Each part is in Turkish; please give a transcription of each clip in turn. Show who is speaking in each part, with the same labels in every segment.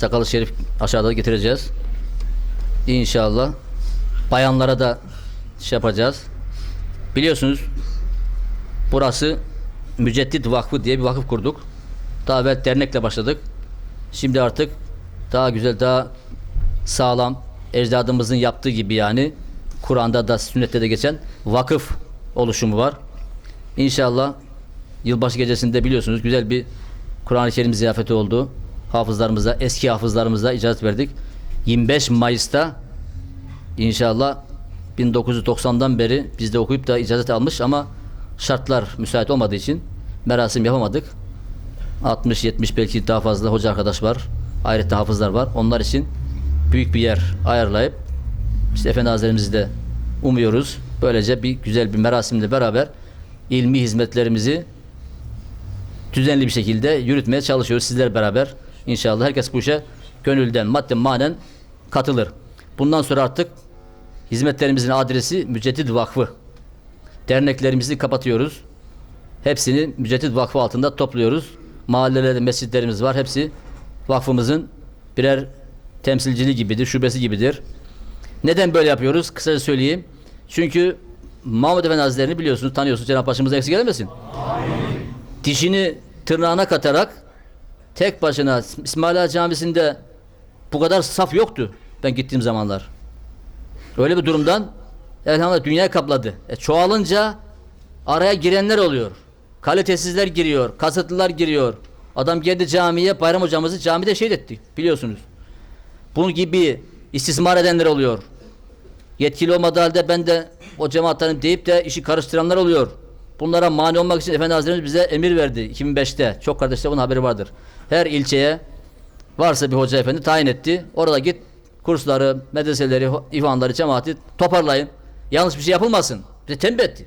Speaker 1: Sakalı şerif aşağıda getireceğiz. İnşallah. Bayanlara da şey yapacağız. Biliyorsunuz burası Müceddit Vakfı diye bir vakıf kurduk. Daha evvel dernekle başladık. Şimdi artık daha güzel, daha sağlam, ecdadımızın yaptığı gibi yani Kur'an'da da sünnette de geçen vakıf oluşumu var. İnşallah yılbaşı gecesinde biliyorsunuz güzel bir Kur'an-ı Kerim ziyafeti oldu. Hafızlarımıza, eski hafızlarımıza icazet verdik. 25 Mayıs'ta inşallah 1990'dan beri biz de okuyup da icazet almış ama şartlar müsait olmadığı için merasim yapamadık. 60-70 belki daha fazla hoca arkadaş var. Ayrıca hafızlar var. Onlar için büyük bir yer ayarlayıp işte Efendi Hazretlerimizi de umuyoruz. Böylece bir güzel bir merasimle beraber ilmi hizmetlerimizi düzenli bir şekilde yürütmeye çalışıyoruz sizler beraber. İnşallah herkes bu işe gönülden, madden, manen katılır. Bundan sonra artık hizmetlerimizin adresi Müceddit Vakfı. Derneklerimizi kapatıyoruz. Hepsini Müceddit Vakfı altında topluyoruz. Mahallelerde mescitlerimiz var. Hepsi vakfımızın birer temsilciliği gibidir, şubesi gibidir. Neden böyle yapıyoruz? Kısaca söyleyeyim. Çünkü Mahmud Efendi Hazretleri'ni biliyorsunuz, tanıyorsunuz. Cenab-ı başımıza eksik gelmesin. Dişini tırnağına katarak tek başına İsmaila Camisi'nde bu kadar saf yoktu ben gittiğim zamanlar. Öyle bir durumdan elhamdülillah dünya kapladı. E, çoğalınca araya girenler oluyor. Kalitesizler giriyor, kasıtlılar giriyor. Adam geldi camiye, Bayram hocamızı camide şehit etti biliyorsunuz. Bunun gibi istismar edenler oluyor. Yetkili olmadığı halde ben de o cemaattanım deyip de işi karıştıranlar oluyor. Bunlara mani olmak için Efendi Hazretlerimiz bize emir verdi 2005'te. Çok kardeşler bunun haberi vardır. Her ilçeye varsa bir hoca efendi tayin etti. Orada git kursları, medreseleri, ihvanları, cemaati toparlayın. Yanlış bir şey yapılmasın. Bize tembih etti.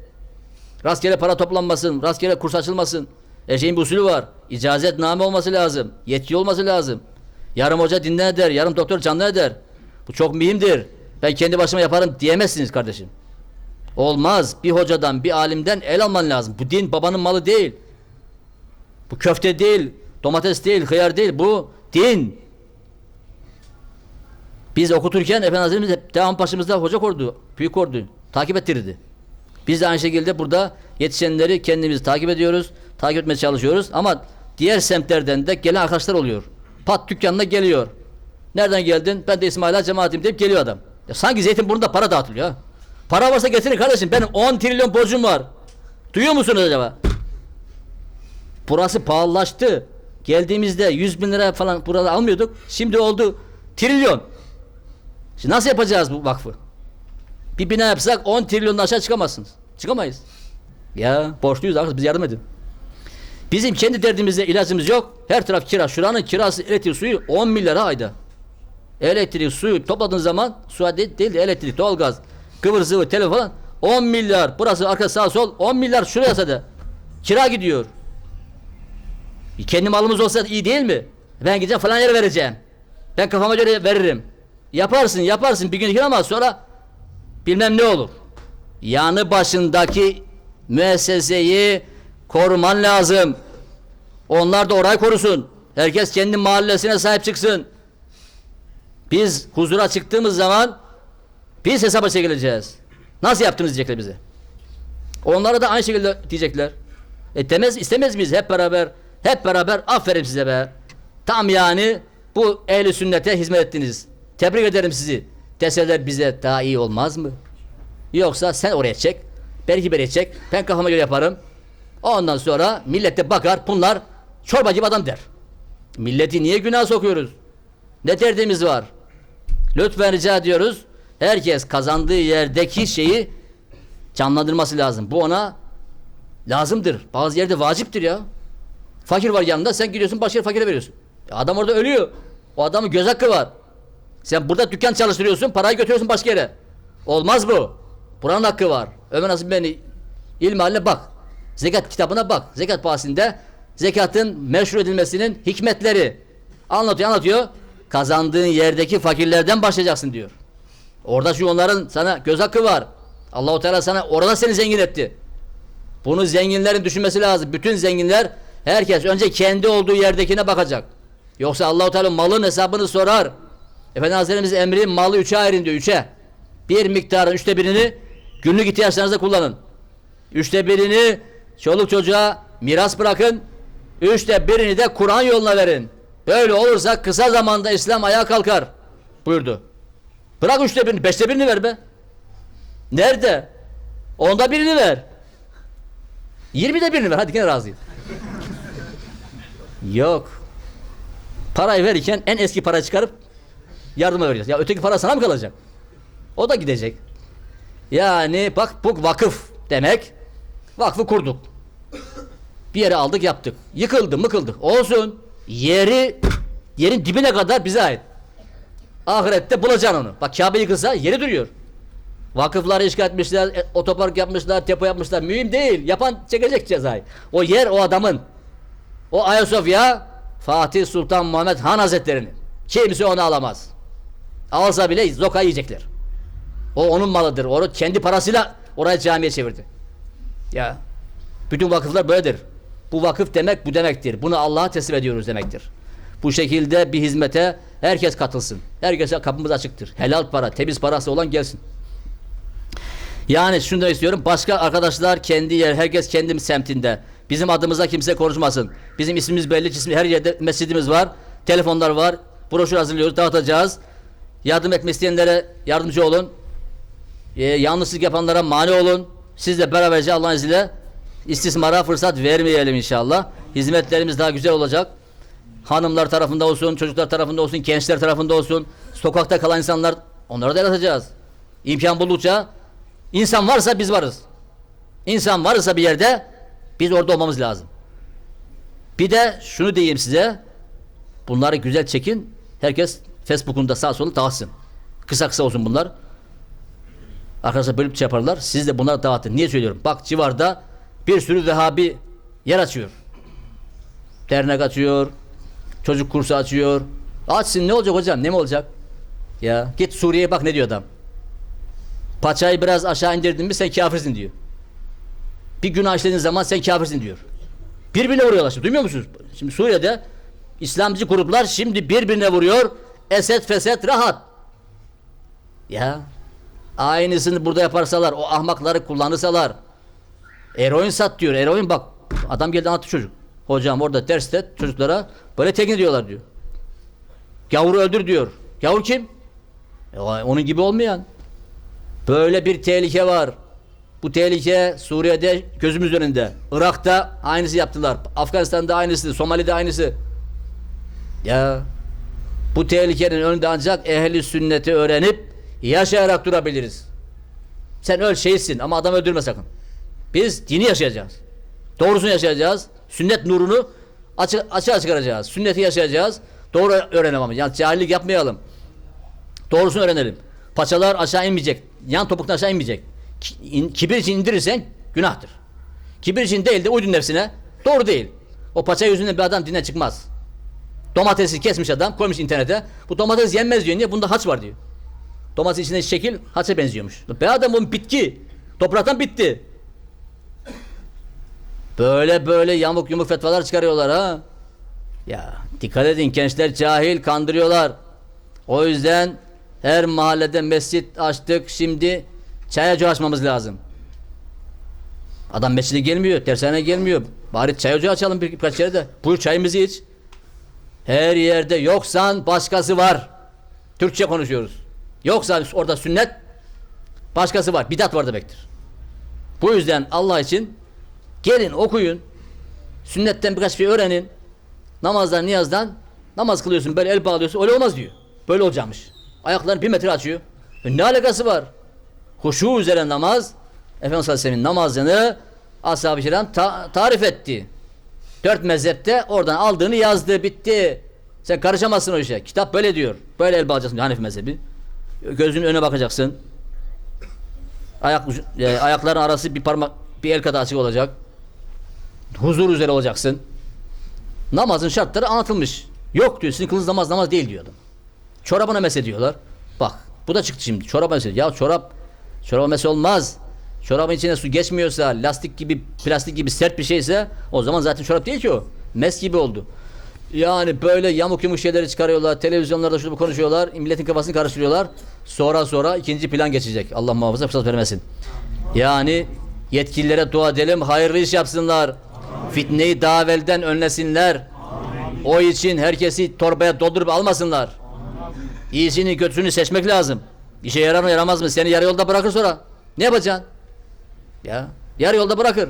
Speaker 1: Rastgele para toplanmasın, rastgele kurs açılmasın. Her şeyin bir usulü var. İcazetname olması lazım. Yetki olması lazım. Yarım hoca dinden eder, yarım doktor canlı eder. Bu çok mühimdir. Ben kendi başıma yaparım diyemezsiniz kardeşim. Olmaz. Bir hocadan, bir alimden el alman lazım. Bu din babanın malı değil. Bu köfte değil, domates değil, hıyar değil. Bu din. Biz okuturken Efendi Hazretlerimiz hep devam başımızda hoca kordu, büyük kordu. Takip ettirirdi. Biz de aynı şekilde burada yetişenleri kendimiz takip ediyoruz, takip etmeye çalışıyoruz ama diğer semtlerden de gelen arkadaşlar oluyor. Pat dükkanına geliyor. Nereden geldin? Ben de İsmaila cemaatim deyip geliyor adam. Ya sanki Zeytinburnu'nda para dağıtılıyor ha. Para varsa getirin kardeşim. Benim 10 trilyon borcum var. Duyuyor musunuz acaba? Burası pahalılaştı. Geldiğimizde 100 bin lira falan burada almıyorduk. Şimdi oldu trilyon. Şimdi nasıl yapacağız bu vakfı? Bir bina yapsak 10 trilyondan aşağı çıkamazsınız. Çıkamayız. Ya borçluyuz arkadaş biz yardım edin. Bizim kendi derdimizde ilacımız yok. Her taraf kira. Şuranın kirası elektrik suyu 10 milyara ayda. Elektrik suyu topladığın zaman su değil, değil de elektrik, doğalgaz, kıvır zıvı, telefon falan 10 milyar. Burası arka sağ sol 10 milyar şuraya da. Kira gidiyor. E, Kendi malımız olsa iyi değil mi? Ben gideceğim falan yere vereceğim. Ben kafama göre veririm. Yaparsın yaparsın bir gün ama sonra bilmem ne olur. Yanı başındaki müesseseyi koruman lazım. Onlar da orayı korusun. Herkes kendi mahallesine sahip çıksın. Biz huzura çıktığımız zaman biz hesaba çekileceğiz. Nasıl yaptınız diyecekler bize. Onlara da aynı şekilde diyecekler. E demez, istemez miyiz hep beraber? Hep beraber aferin size be. Tam yani bu ehli sünnete hizmet ettiniz. Tebrik ederim sizi. Deseler bize daha iyi olmaz mı? Yoksa sen oraya çek. Belki buraya çek. Ben kafama göre yaparım. Ondan sonra millet de bakar bunlar çorba gibi adam der. Milleti niye günah sokuyoruz? Ne derdimiz var? Lütfen rica ediyoruz. Herkes kazandığı yerdeki şeyi canlandırması lazım. Bu ona lazımdır. Bazı yerde vaciptir ya. Fakir var yanında sen gidiyorsun başka fakire veriyorsun. Ya adam orada ölüyor. O adamın göz hakkı var. Sen burada dükkan çalıştırıyorsun parayı götürüyorsun başka yere. Olmaz bu. Buranın hakkı var. Ömer Nasip beni ilmihaline bak. Zekat kitabına bak. Zekat bahsinde zekatın meşru edilmesinin hikmetleri anlatıyor anlatıyor. Kazandığın yerdeki fakirlerden başlayacaksın diyor. Orada şu onların sana göz hakkı var. Allahu Teala sana orada seni zengin etti. Bunu zenginlerin düşünmesi lazım. Bütün zenginler herkes önce kendi olduğu yerdekine bakacak. Yoksa Allahu Teala malın hesabını sorar. Efendi Hazretlerimiz emri malı üçe ayırın diyor. Üçe. Bir miktarın üçte birini günlük ihtiyaçlarınızda kullanın. Üçte birini çoluk çocuğa miras bırakın. Üçte birini de Kur'an yoluna verin. Böyle olursa kısa zamanda İslam ayağa kalkar. Buyurdu. Bırak üçte birini, beşte birini ver be. Nerede? Onda birini ver. Yirmide birini ver. Hadi gene razıyım. Yok. Parayı verirken en eski para çıkarıp yardıma vereceğiz. Ya öteki para sana mı kalacak? O da gidecek. Yani bak bu vakıf demek. Vakfı kurduk. Bir yere aldık yaptık. Yıkıldı mıkıldı. Olsun. Yeri yerin dibine kadar bize ait. Ahirette bulacaksın onu. Bak Kabe yıkılsa yeri duruyor. Vakıfları işgal etmişler, e, otopark yapmışlar, depo yapmışlar. Mühim değil. Yapan çekecek cezayı. O yer o adamın. O Ayasofya Fatih Sultan Muhammed Han Hazretleri'nin. Kimse onu alamaz. Alsa bile zoka yiyecekler. O onun malıdır. Onu kendi parasıyla oraya camiye çevirdi. Ya bütün vakıflar böyledir. Bu vakıf demek bu demektir. Bunu Allah'a teslim ediyoruz demektir. Bu şekilde bir hizmete herkes katılsın. Herkese kapımız açıktır. Helal para, temiz parası olan gelsin. Yani şunu da istiyorum. Başka arkadaşlar kendi yer, herkes kendi semtinde. Bizim adımıza kimse konuşmasın. Bizim ismimiz belli, cismi her yerde mescidimiz var. Telefonlar var. Broşür hazırlıyoruz, dağıtacağız. Yardım etmek isteyenlere yardımcı olun. Ee, yanlışlık yapanlara mani olun. Siz de beraberce Allah'ın izniyle istismara fırsat vermeyelim inşallah. Hizmetlerimiz daha güzel olacak. Hanımlar tarafında olsun, çocuklar tarafında olsun, gençler tarafında olsun. Sokakta kalan insanlar onları da yaratacağız. İmkan buldukça insan varsa biz varız. İnsan varsa bir yerde biz orada olmamız lazım. Bir de şunu diyeyim size. Bunları güzel çekin. Herkes Facebook'unda sağ solu dağıtsın. Kısa kısa olsun bunlar. Arkadaşlar bölüp şey yaparlar. Siz de bunları dağıtın. Niye söylüyorum? Bak civarda bir sürü Vehhabi yer açıyor. Dernek açıyor. Çocuk kursu açıyor. Açsın ne olacak hocam? Ne mi olacak? Ya git Suriye'ye bak ne diyor adam. Paçayı biraz aşağı indirdin mi sen kafirsin diyor. Bir günah işlediğin zaman sen kafirsin diyor. Birbirine vuruyorlar şimdi. Duymuyor musunuz? Şimdi Suriye'de İslamcı gruplar şimdi birbirine vuruyor. Esed fesed rahat. Ya aynısını burada yaparsalar o ahmakları kullanırsalar eroin sat diyor. Eroin bak adam geldi anlattı çocuk. Hocam orada derste çocuklara böyle tekin diyorlar diyor. Gavuru öldür diyor. Gavur kim? E, onun gibi olmayan. Böyle bir tehlike var. Bu tehlike Suriye'de gözümüz önünde. Irak'ta aynısı yaptılar. Afganistan'da aynısı. Somali'de aynısı. Ya bu tehlikenin önünde ancak ehli sünneti öğrenip yaşayarak durabiliriz. Sen öl şeysin ama adam öldürme sakın. Biz dini yaşayacağız. Doğrusunu yaşayacağız. Sünnet nurunu açı, açığa çıkaracağız. Sünneti yaşayacağız. Doğru öğrenelim ama. Yani cahillik yapmayalım. Doğrusunu öğrenelim. Paçalar aşağı inmeyecek. Yan topuktan aşağı inmeyecek. Ki- in- Kibir için indirirsen günahtır. Kibir için değil de uydun nefsine. Doğru değil. O paça yüzünden bir adam dine çıkmaz. Domatesi kesmiş adam koymuş internete. Bu domates yenmez diyor. Niye? Bunda haç var diyor. Domatesin içindeki şekil haça benziyormuş. Be adam bu bitki. Topraktan bitti. Böyle böyle yamuk yumuk fetvalar çıkarıyorlar ha. Ya dikkat edin gençler cahil kandırıyorlar. O yüzden her mahallede mescit açtık. Şimdi çay açmamız lazım. Adam mescide gelmiyor, dershaneye gelmiyor. Bari çay ocağı açalım bir, birkaç yerde. Buyur çayımızı iç. Her yerde yoksan başkası var. Türkçe konuşuyoruz. Yoksa orada sünnet başkası var. Bidat var demektir. Bu yüzden Allah için gelin okuyun. Sünnetten birkaç şey öğrenin. Namazdan, niyazdan namaz kılıyorsun böyle el bağlıyorsun. Öyle olmaz diyor. Böyle olacakmış. Ayaklarını bir metre açıyor. E ne alakası var? Huşu üzere namaz Efendimiz Aleyhisselam'ın namazını ashab-ı ta- tarif etti. Dört mezhepte oradan aldığını yazdı bitti. Sen karışamazsın o işe. Kitap böyle diyor. Böyle el bağlayacaksın Hanefi mezhebi. Gözünün önüne bakacaksın. Ayak e, ayakların arası bir parmak bir el kadar açık olacak. Huzur üzere olacaksın. Namazın şartları anlatılmış. Yok diyor sizin kılınız namaz namaz değil diyor adam. Çorabına mesediyorlar. Bak bu da çıktı şimdi. Çoraba mesedi. Ya çorap çoraba mese olmaz. Çorabın içine su geçmiyorsa, lastik gibi, plastik gibi sert bir şeyse o zaman zaten çorap değil ki o. Mes gibi oldu. Yani böyle yamuk yumuk şeyleri çıkarıyorlar. Televizyonlarda şunu konuşuyorlar. Milletin kafasını karıştırıyorlar. Sonra sonra ikinci plan geçecek. Allah muhafaza fırsat vermesin. Yani yetkililere dua edelim. Hayırlı iş yapsınlar. Fitneyi daha evvelden önlesinler. O için herkesi torbaya doldurup almasınlar. İyisini kötüsünü seçmek lazım. İşe yarar mı yaramaz mı? Seni yarı yolda bırakır sonra. Ne yapacaksın? Ya yarı yolda bırakır.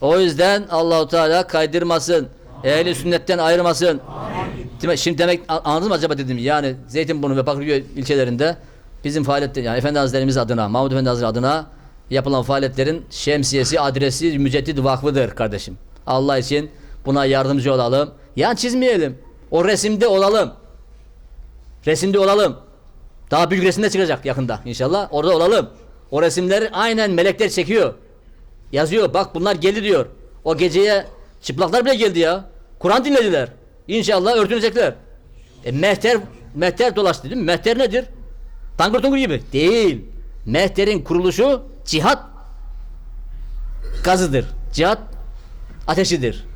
Speaker 1: O yüzden Allahu Teala kaydırmasın. Ehli sünnetten ayırmasın. Mi? Şimdi demek anladın mı acaba dedim. Yani Zeytinburnu ve Bakırköy ilçelerinde bizim faaliyette yani Efendi Hazretlerimiz adına, Mahmud Efendi Hazretleri adına yapılan faaliyetlerin şemsiyesi, adresi Müceddit Vakfı'dır kardeşim. Allah için buna yardımcı olalım. Yan çizmeyelim. O resimde olalım. Resimde olalım. Daha büyük resimde çıkacak yakında inşallah. Orada olalım. O resimleri aynen melekler çekiyor. Yazıyor bak bunlar geldi diyor. O geceye çıplaklar bile geldi ya. Kur'an dinlediler. İnşallah örtünecekler. E, mehter, mehter dolaştı değil mi? Mehter nedir? Tangır tungur gibi. Değil. Mehterin kuruluşu cihat gazıdır. Cihat ateşidir.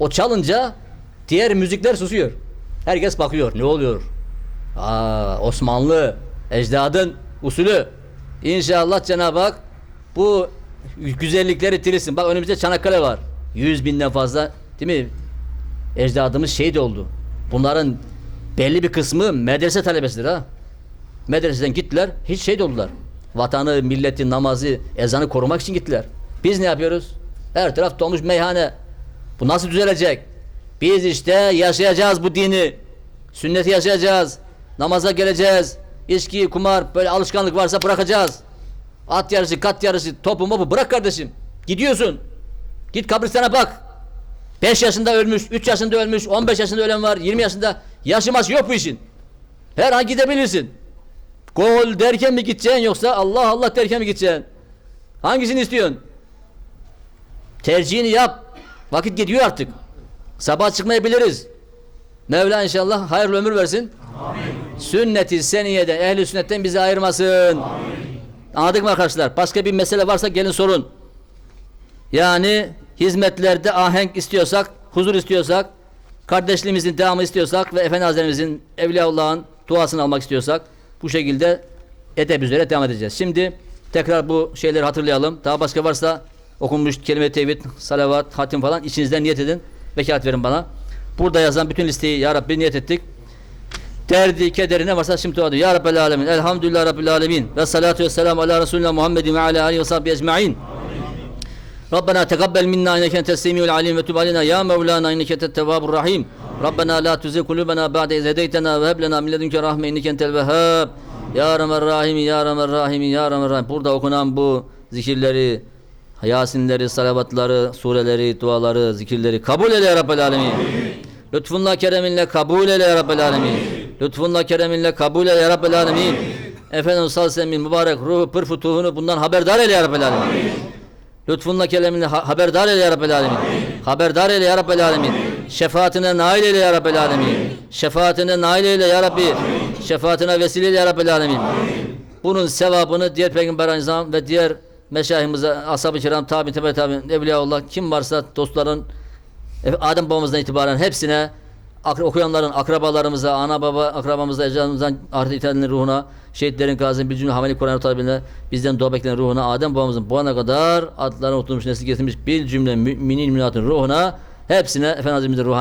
Speaker 1: O çalınca diğer müzikler susuyor. Herkes bakıyor. Ne oluyor? Aa, Osmanlı ecdadın usulü. İnşallah Cenab-ı Hak bu güzellikleri tirisin. Bak önümüzde Çanakkale var. Yüz binden fazla değil mi? Ecdadımız şehit oldu. Bunların belli bir kısmı medrese talebesidir ha. Medreseden gittiler, hiç şehit oldular. Vatanı, milleti, namazı, ezanı korumak için gittiler. Biz ne yapıyoruz? Her taraf dolmuş meyhane. Bu nasıl düzelecek? Biz işte yaşayacağız bu dini. Sünneti yaşayacağız. Namaza geleceğiz. İçki, kumar, böyle alışkanlık varsa bırakacağız. At yarışı, kat yarışı, topu mopu bırak kardeşim. Gidiyorsun. Git kabristana bak. 5 yaşında ölmüş, 3 yaşında ölmüş, 15 yaşında ölen var, 20 yaşında. Yaşaması yok bu işin. Her an gidebilirsin. Gol derken mi gideceksin yoksa Allah Allah derken mi gideceksin? Hangisini istiyorsun? Tercihini yap. Vakit gidiyor artık. Sabah çıkmayabiliriz. Mevla inşallah hayırlı ömür versin. Sünnet-i seniyeden, ehli sünnetten bizi ayırmasın. Anladık mı arkadaşlar? Başka bir mesele varsa gelin sorun. Yani hizmetlerde ahenk istiyorsak, huzur istiyorsak, kardeşliğimizin devamı istiyorsak ve Efendi Hazretlerimizin Evliyaullah'ın duasını almak istiyorsak bu şekilde edep üzere devam edeceğiz. Şimdi tekrar bu şeyleri hatırlayalım. Daha başka varsa okunmuş kelime tevhid, salavat, hatim falan içinizden niyet edin. Vekalet verin bana. Burada yazan bütün listeyi Ya Rabbi niyet ettik. Derdi, kederi ne varsa şimdi dua Ya Rabbel Alemin. Elhamdülillah Rabbil Alemin. Ve salatu ve selamu ala Resulina Muhammedin ve ala alihi ve sahbihi ecma'in. ربنا تقبل منا انك انت السميع العليم وتب علينا يا مولانا انك انت التواب الرحيم ربنا لا تزغ قلوبنا بعد إذ هديتنا وهب لنا من لدنك رحمة انك انت الوهاب Ya Rahman Rahim Ya Rahman Rahim Ya Rahman Rahim Burada okunan bu zikirleri Yasinleri, salavatları, sureleri, duaları, zikirleri kabul eyle ya Rabbel Alemin. Lütfunla kereminle kabul eyle ya Rabbel Alemin. Lütfunla kereminle kabul eyle ya Rabbel Alemin. Efendimiz sallallahu aleyhi ve sellem mübarek ruhu pır futuhunu bundan haberdar eyle ya Rabbel Alemin. Lütfunla kelamını ha- haberdar eyle ya Rabbel Alemin. Haberdar eyle ya Rabbel Alemin. Şefaatine nail eyle ya Rabbel Alemin. Şefaatine nail eyle ya Rabbi. Şefaatine vesile eyle ya Rabbel Alemin. Bunun sevabını diğer Peygamber Aleyhisselam ve diğer meşayihimize, ashab-ı kiram, tabi, tebe tabi, evliyaullah kim varsa dostların e, Adem babamızdan itibaren hepsine okuyanların akrabalarımıza, ana baba akrabamıza, ecdadımızdan ahiret itelenlerin ruhuna, şehitlerin gazinin bir cümle havali Kur'an-ı talibine, bizden dua bekleyen ruhuna, Adem babamızın bu ana kadar adlarını unutulmuş, nesli getirmiş bir cümle müminin müminatın ruhuna, hepsine Efendimiz'in ruhani